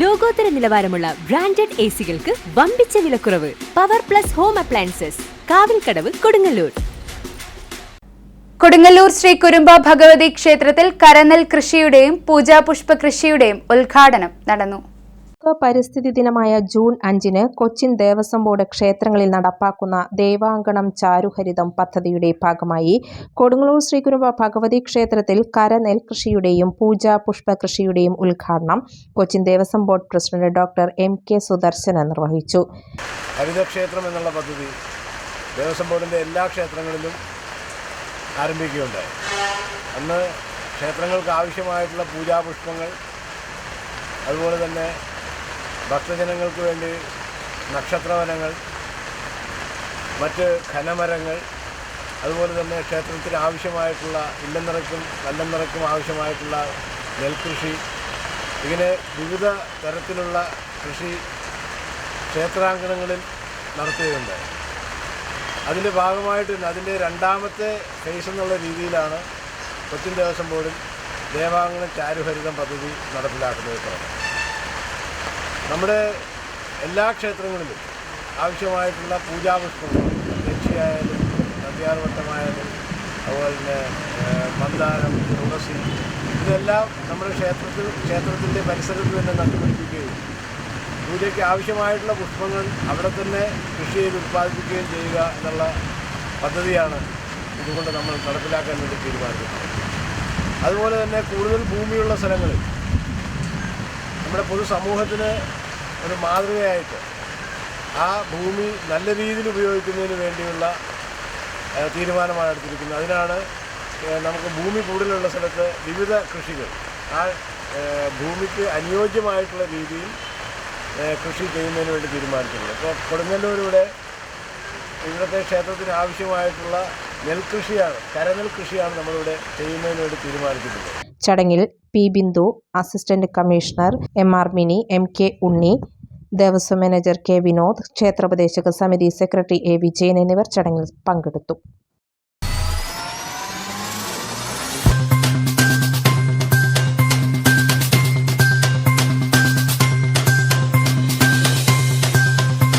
ലോകോത്തര നിലവാരമുള്ള branded A സികൾക്ക് വമ്പിച്ച വിലക്കുറവ്. Power plus home appliances Kavilkadavu Kodungallur. Kodungallur Sree Kurumba Bhagavathi ക്ഷേത്രത്തിൽ കരനെൽ കൃഷിയുടെയും പൂജാപുഷ്പ കൃഷിയുടെയും ഉദ്ഘാടനം നടന്നു. ലോക പരിസ്ഥിതി ദിനമായ ജൂൺ അഞ്ചിന് കൊച്ചിൻ ദേവസ്വം ബോർഡ് ക്ഷേത്രങ്ങളിൽ നടപ്പാക്കുന്ന ദേവാങ്കണം ചാരുഹരിതം പദ്ധതിയുടെ ഭാഗമായി കൊടുങ്ങല്ലൂർ ശ്രീകുരുമ്പ ഭഗവതി ക്ഷേത്രത്തിൽ കരനെൽ കൃഷിയുടെയും പൂജാ പുഷ്പ കൃഷിയുടെയും ഉദ്ഘാടനം Cochin Devaswom board president doctor M K Sudarsana നിർവഹിച്ചു. ഹരിതക്ഷേത്രം എന്നുള്ള പദ്ധതി ദേവസ്വം ബോർഡിന്റെ എല്ലാ ക്ഷേത്രങ്ങളിലും ആരംഭിക്കുകയുണ്ടായി. അന്ന് ക്ഷേത്രങ്ങൾക്ക് ആവശ്യമായിട്ടുള്ള പൂജാപുഷ്പങ്ങൾ അതുപോലെ തന്നെ ഭക്തജനങ്ങൾക്ക് വേണ്ടി നക്ഷത്രവനങ്ങൾ മറ്റ് ഖനമരങ്ങൾ അതുപോലെ തന്നെ ക്ഷേത്രത്തിന് ആവശ്യമായിട്ടുള്ള ഇല്ലനിറക്കും നിറയ്ക്കും ആവശ്യമായിട്ടുള്ള നെൽകൃഷി ഇങ്ങനെ വിവിധ തരത്തിലുള്ള കൃഷി ക്ഷേത്രാങ്കണങ്ങളിൽ നടത്തുകയുണ്ട് അതിന്റെ ഭാഗമായിട്ട് അതിന്റെ രണ്ടാമത്തെ ഫേസ് എന്നുള്ള രീതിയിലാണ് കൊച്ചിൻ ദേവസ്വം ബോർഡിൽ ദേവാങ്കണ ചാരുഹരിതം പദ്ധതി നടപ്പിലാക്കുന്നത്. നമ്മുടെ എല്ലാ ക്ഷേത്രങ്ങളിലും ആവശ്യമായിട്ടുള്ള പൂജാപുഷ്പങ്ങൾ ലക്ഷ്യമായാലും നന്ദ്യാർവട്ടമായാലും അതുപോലെ തന്നെ മന്ദാരം തുളസി ഇതെല്ലാം നമ്മുടെ ക്ഷേത്രത്തിൽ ക്ഷേത്രത്തിന്റെ പരിസരത്ത് തന്നെ നട്ടുപിടിപ്പിക്കുകയും പൂജയ്ക്ക് ആവശ്യമായിട്ടുള്ള പുഷ്പങ്ങൾ അവിടെ തന്നെ കൃഷി ചെയ്ത് ഉത്പാദിപ്പിക്കുകയും ചെയ്യുക എന്നുള്ള പദ്ധതിയാണ് ഇതുകൊണ്ട് നമ്മൾ നടപ്പിലാക്കാൻ വേണ്ടി തീരുമാനിക്കുന്നത്. അതുപോലെ തന്നെ കൂടുതൽ ഭൂമിയുള്ള സ്ഥലങ്ങളിൽ നമ്മുടെ പൊതുസമൂഹത്തിന് ഒരു മാതൃകയായിട്ട് ആ ഭൂമി നല്ല രീതിയിൽ ഉപയോഗിക്കുന്നതിന് വേണ്ടിയുള്ള തീരുമാനമാണ് എടുത്തിരിക്കുന്നത്. അതിനാണ് നമുക്ക് ഭൂമി കൂടുതലുള്ള സ്ഥലത്ത് വിവിധ കൃഷികൾ ആ ഭൂമിക്ക് അനുയോജ്യമായിട്ടുള്ള രീതിയിൽ കൃഷി ചെയ്യുന്നതിന് വേണ്ടി തീരുമാനിച്ചിട്ടുള്ളത് ഇപ്പോൾ കൊടുങ്ങല്ലൂരിവിടെ ഇവിടുത്തെ ക്ഷേത്രത്തിന് ആവശ്യമായിട്ടുള്ള നെൽകൃഷിയാണ് കരനെൽ കൃഷിയാണ് നമ്മളിവിടെ ചെയ്യുന്നതിന് വേണ്ടി തീരുമാനിച്ചിട്ടുള്ളത്. ചടങ്ങിൽ P Bindu assistant commissioner M R Mini M K Unni Devaswom manager K Vinod ക്ഷേത്രോപദേശക സമിതി സെക്രട്ടറി എ വിജയൻ എന്നിവർ ചടങ്ങിൽ പങ്കെടുത്തു.